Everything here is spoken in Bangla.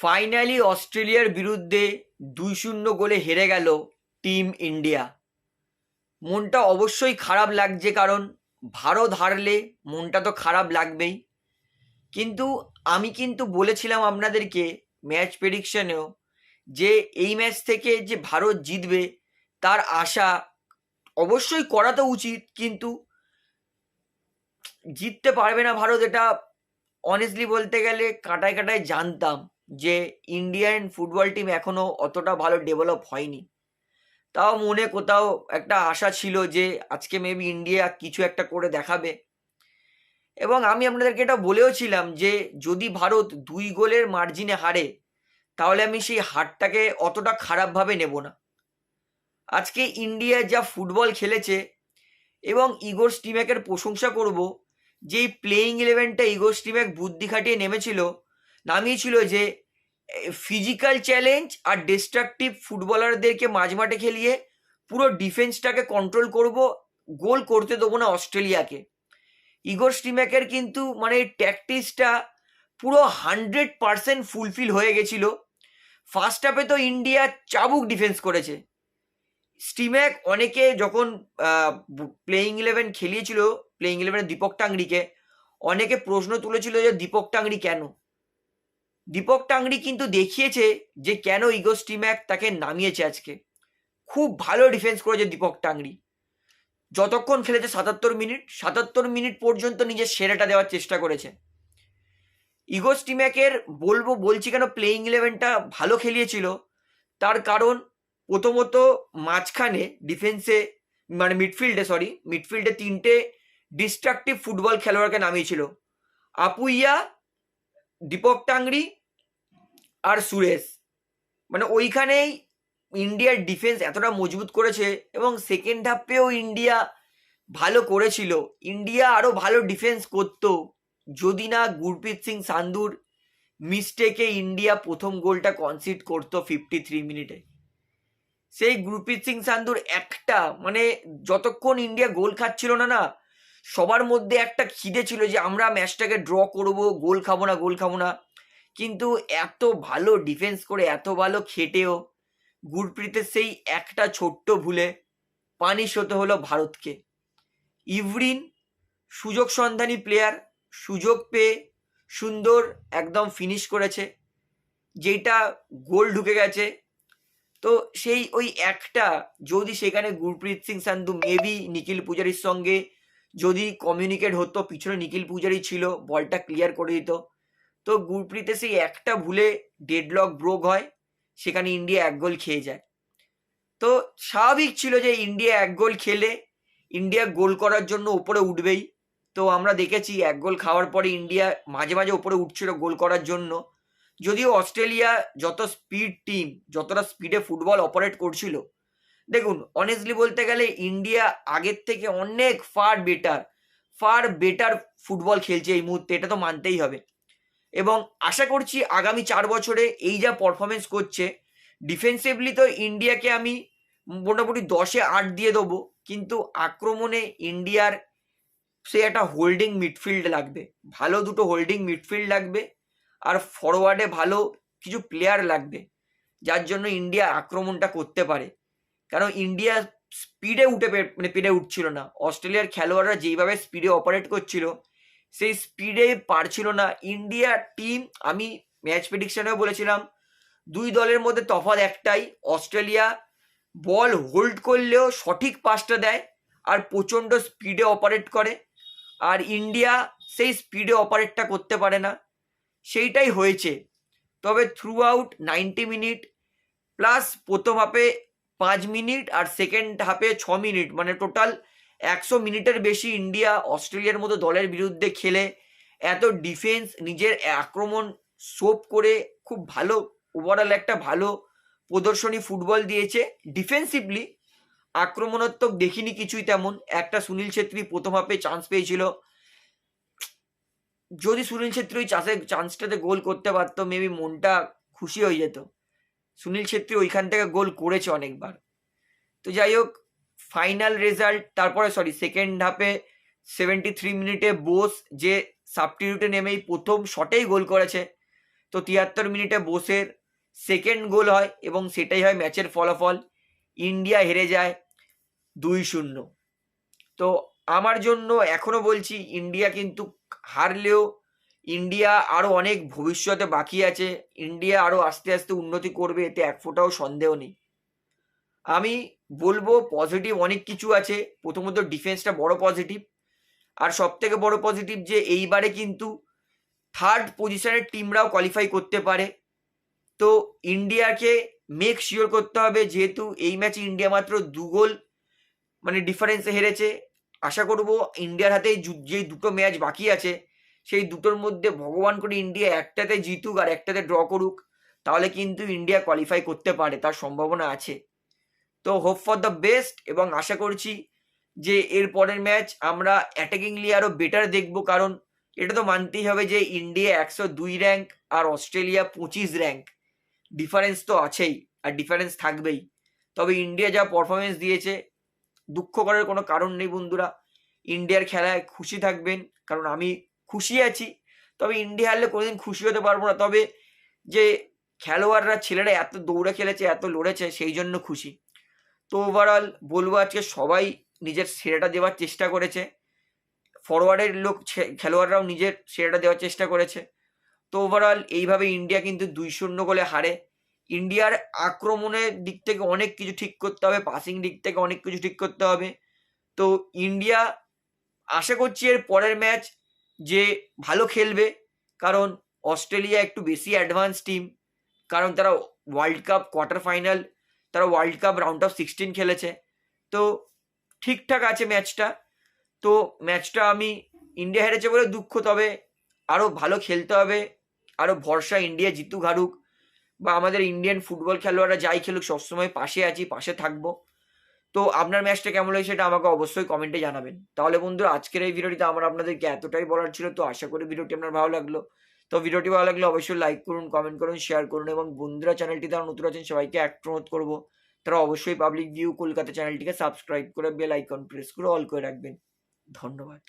ফাইনালি অস্ট্রেলিয়ার বিরুদ্ধে দুই শূন্য গোলে হেরে গেল টিম ইন্ডিয়া মনটা অবশ্যই খারাপ লাগছে কারণ ভারত হারলে মনটা তো খারাপ লাগবেই। কিন্তু আমি কিন্তু বলেছিলাম আপনাদেরকে ম্যাচ প্রেডিকশনেও যে এই ম্যাচ থেকে যে ভারত জিতবে তার আশা অবশ্যই করা তো উচিত, কিন্তু জিততে পারবে না ভারত এটা। অনেস্টলি বলতে গেলে কাটায় কাটায় জানতাম। যে ইন্ডিয়ান ফুটবল টিম এখনও অতটা ভালো ডেভেলপ হয়নি। তাও মনে কোথাও একটা আশা ছিল যে আজকে মেবি ইন্ডিয়া কিছু একটা করে দেখাবে। এবং আমি আপনাদেরকে এটা বলেও ছিলাম যে যদি ভারত দুই গোলের মার্জিনে হারে, তাহলে আমি সেই হারটাকে অতটা খারাপভাবে নেব না। আজকে ইন্ডিয়া যা ফুটবল খেলেছে এবং ইগোর স্টিম্যাকের প্রশংসা করব যে প্লেয়িং ইলেভেনটা ইগোর স্টিম্যাক বুদ্ধি খাটিয়ে নেমেছিল নামিয়েছিল যে ফিজিক্যাল চ্যালেঞ্জ আর ডিস্ট্রাকটিভ ফুটবলারদেরকে মাঝ মাঠে খেলিয়ে পুরো ডিফেন্সটাকে কন্ট্রোল করব গোল করতে দেবো না অস্ট্রেলিয়াকে। ইগোর স্টিম্যাকের কিন্তু মানে ট্যাকটিক্সটা পুরো হান্ড্রেড পারসেন্ট ফুলফিল হয়ে গেছিল। ফার্স্ট হাফে তো ইন্ডিয়া চাবুক ডিফেন্স করেছে। স্টিম্যাক অনেকে যখন প্লেয়িং ইলেভেন খেলিয়েছিল প্লেয়িং ইলেভেনে দীপক টাংরিকে, অনেকে প্রশ্ন তুলেছিল যে দীপক টাংরি কেন? দীপক টাংরি কিন্তু দেখিয়েছে যে কেন ইগো স্টিম্যাক তাকে নামিয়েছে আজকে। খুব ভালো ডিফেন্স করেছে দীপক টাংরি। যতক্ষণ খেলেছে সাতাত্তর মিনিট সাতাত্তর মিনিট পর্যন্ত নিজের সেরাটা দেওয়ার চেষ্টা করেছে। ইগো স্টিম্যাকের বলব, বলছি কেন প্লেয়িং ইলেভেনটা ভালো খেলিয়েছিল? তার কারণ প্রথমত মাঝখানে ডিফেন্সে মানে মিডফিল্ডে সরি মিডফিল্ডে তিনটে ডিস্ট্রাকটিভ ফুটবল খেলোয়াড়কে নামিয়েছিল। আপুইয়া দীপক টাংরি আর সুরেশ। মানে ওইখানেই ইন্ডিয়ার ডিফেন্স এতটা মজবুত করেছে এবং সেকেন্ড হাফেও ইন্ডিয়া ভালো করেছিল। ইন্ডিয়া আরও ভালো ডিফেন্স করতো। যদি না গুরপ্রীত সিং সান্ধুর মিস্টেকে ইন্ডিয়া প্রথম গোলটা কনসিড করতো ফিফটি থ্রি মিনিটে। সেই গুরপ্রীত সিং সান্ধুর একটা মানে যতক্ষণ ইন্ডিয়া গোল খাচ্ছিল না না সবার মধ্যে একটা খিদে ছিল যে আমরা ম্যাচটাকে ড্র করব, গোল খাব না, গোল খাব না। কিন্তু এত ভালো ডিফেন্স করে, এত ভালো খেটেও গুরপ্রীতের সেই একটা ছোট্ট ভুলে পানিশ হতে হলো ভারতকে। ইভরিন সুযোগ সন্ধানী প্লেয়ার সুযোগ পেয়ে সুন্দর একদম ফিনিশ করেছে যেটা গোল ঢুকে গেছে। তো সেই ওই একটা, যদি সেখানে গুরপ্রীত সিং সান্ধু মেবি নিখিল পূজারির সঙ্গে যদি কমিউনিকেট হতো, পিছনে নিখিল পূজারি ছিল, বলটা ক্লিয়ার করে দিত। তো গুরপ্রীতে সেই একটা ভুলে ডেডলক ব্রোক হয়, সেখানে ইন্ডিয়া এক গোল খেয়ে যায়। তো স্বাভাবিক ছিল যে ইন্ডিয়া এক গোল খেলে, ইন্ডিয়া গোল করার জন্য উপরে উঠবেই। তো আমরা দেখেছি এক গোল খাওয়ার পরে ইন্ডিয়া মাঝে মাঝে উপরে উঠছিল গোল করার জন্য। যদিও অস্ট্রেলিয়া যত স্পিড টিম যতটা স্পিডে ফুটবল অপারেট করছিল দেখুন অনেস্টলি বলতে গেলে ইন্ডিয়া আগের থেকে অনেক far better far better football খেলছে এই মুহূর্তে, এটা তো মানতেই হবে। এবং আশা করছি আগামী চার বছরে এই যা পারফরমেন্স করছে ডিফেন্সিভলি তো ইন্ডিয়াকে আমি মোটামুটি দশে আট দিয়ে দেবো, কিন্তু আক্রমণে ইন্ডিয়ার সে একটা হোল্ডিং মিডফিল্ড লাগবে। ভালো দুটো হোল্ডিং মিডফিল্ড লাগবে, আর ফরওয়ার্ডে ভালো কিছু প্লেয়ার লাগবে, যার জন্য ইন্ডিয়া আক্রমণটা করতে পারে। কারণ ইন্ডিয়া স্পিডে উঠে মানে পেরে উঠছিল না। অস্ট্রেলিয়ার খেলোয়াড়রা যেইভাবে স্পিডে অপারেট করছিল, সেই স্পিডে পারছিল না। ইন্ডিয়া টিম আমি ম্যাচ প্রেডিকশনেও বলেছিলাম, দুই দলের মধ্যে তফাৎ একটাই, অস্ট্রেলিয়া বল হোল্ড করলেও সঠিক পাসটা দেয় আর প্রচণ্ড স্পিডে অপারেট করে। আর ইন্ডিয়া সেই স্পিডে অপারেটটা করতে পারে না। সেইটাই হয়েছে। তবে throughout ninety minute plus প্রথম হাফে পাঁচ মিনিট আর সেকেন্ড হাফে ছ মিনিট মানে টোটাল একশো মিনিটের বেশি ইন্ডিয়া অস্ট্রেলিয়ার মতো দলের বিরুদ্ধে খেলে। এত ডিফেন্স নিজের আক্রমণ সোপ করে খুব ভালো ওভারঅল একটা ভালো প্রদর্শনী ফুটবল দিয়েছে। ডিফেন্সিভলি আক্রমণাত্মক দেখিনি কিছুই তেমন। একটা সুনীল ছেত্রী প্রথম হাফে চান্স পেয়েছিল। যদি সুনীল ছেত্রী ওই চাষে চান্সটাতে গোল করতে পারতো মেবি মনটা খুশি হয়ে যেত। সুনীল ছেত্রী ওইখান থেকে গোল করেছে অনেকবার। তো যাই হোক ফাইনাল রেজাল্ট তারপরে সরি সেকেন্ড হাফে সেভেন্টি থ্রি মিনিটে বোস যে সাবস্টিটিউটে নেমেই প্রথম শটেই গোল করেছে। তো তিয়াত্তর মিনিটে বোসের সেকেন্ড গোল হয় এবং সেটাই হয় ম্যাচের ফলাফল। ইন্ডিয়া হেরে যায় দুই শূন্য। তো আমার জন্য এখনও বলছি, ইন্ডিয়া কিন্তু হারলেও ইন্ডিয়া আরও অনেক ভবিষ্যতে বাকি আছে। ইন্ডিয়া আরও আস্তে আস্তে উন্নতি করবে, এতে এক ফোঁটাও সন্দেহ নেই। আমি বলব পজিটিভ অনেক কিছু আছে। প্রথমত ডিফেন্সটা বড় পজিটিভ আর সব থেকে বড় পজিটিভ যে এইবারে কিন্তু থার্ড পজিশনের টিমরাও কোয়ালিফাই করতে পারে। তো ইন্ডিয়াকে মেক শিওর করতে হবে, যেহেতু এই ম্যাচে ইন্ডিয়া মাত্র দু গোল মানে ডিফারেন্সে হেরেছে। আশা করব ইন্ডিয়ার হাতে যে দুটো ম্যাচ বাকি আছে সেই দুটোর মধ্যে ভগবান করে ইন্ডিয়া একটাতে জিতুক আর একটাতে ড্র করুক, তাহলে কিন্তু ইন্ডিয়া কোয়ালিফাই করতে পারে, তার সম্ভাবনা আছে। তো হোপ ফর দ্য বেস্ট এবং আশা করছি যে এর পরের ম্যাচ আমরা অ্যাটাকিংলি আরও বেটার দেখব, কারণ এটা তো মানতেই হবে যে ইন্ডিয়া একশো দুই র্যাঙ্ক আর অস্ট্রেলিয়া পঁচিশ র্যাঙ্ক ডিফারেন্স তো আছেই আর ডিফারেন্স থাকবেই। তবে ইন্ডিয়া যা পারফরমেন্স দিয়েছে, দুঃখ করার কোনো কারণ নেই বন্ধুরা। ইন্ডিয়ার খেলায় খুশি থাকবেন, কারণ আমি খুশি আছি। তবে ইন্ডিয়া হারলে কোনোদিন খুশি হতে পারব না। তবে যে খেলোয়াড়রা, ছেলেরা এত দৌড়ে খেলেছে, এত লড়েছে, সেই জন্য খুশি। তো ওভারঅল বলব আজকে সবাই নিজের সেরাটা দেওয়ার চেষ্টা করেছে। ফরওয়ার্ডের লোক খেলোয়াড়রাও নিজের সেরাটা দেওয়ার চেষ্টা করেছে। তো ওভারঅল এইভাবে ইন্ডিয়া কিন্তু দুই শূন্য গোলে হারে। ইন্ডিয়ার আক্রমণের দিক থেকে অনেক কিছু ঠিক করতে হবে পাসিং দিক থেকে অনেক কিছু ঠিক করতে হবে। তো ইন্ডিয়া আশা করছি এর পরের ম্যাচ যে ভালো খেলবে, কারণ অস্ট্রেলিয়া একটু বেশি অ্যাডভান্স টিম কারণ তারা ওয়ার্ল্ড কাপ কোয়ার্টার ফাইনাল তারা world cup round of sixteen খেলেছে। তো ঠিকঠাক আছে ম্যাচটা তো ম্যাচটা আমি ইন্ডিয়া হেরেছে বলে দুঃখ, তবে আরও ভালো খেলতে হবে আরও ভরসা ইন্ডিয়া জিতুক, হারুক, বা আমাদের ইন্ডিয়ান ফুটবল খেলোয়াড়রা যাই খেলুক, সবসময় পাশে আছি, পাশে থাকব। তো আপনার ম্যাচটা কেমন হয় সেটা আমাকে অবশ্যই কমেন্টে জানাবেন। তাহলে বন্ধু আজকের এই ভিডিওটিতে আমার আপনাদেরকে এতটাই বলার ছিল, তো আশা করি ভিডিওটি আপনার ভালো লাগল। তো ভিডিওটি ভালো লাগলে অবশ্যই লাইক করুন কমেন্ট করুন শেয়ার করুন এবং বন্ধুরা চ্যানেলটি তারা নতুন আছেন, সবাইকে এক অনুরোধ করব, তারা অবশ্যই পাবলিক ভিউ কলকাতা চ্যানেলটিকে সাবস্ক্রাইব করে বেল আইকন প্রেস করে অল করে রাখবেন। ধন্যবাদ।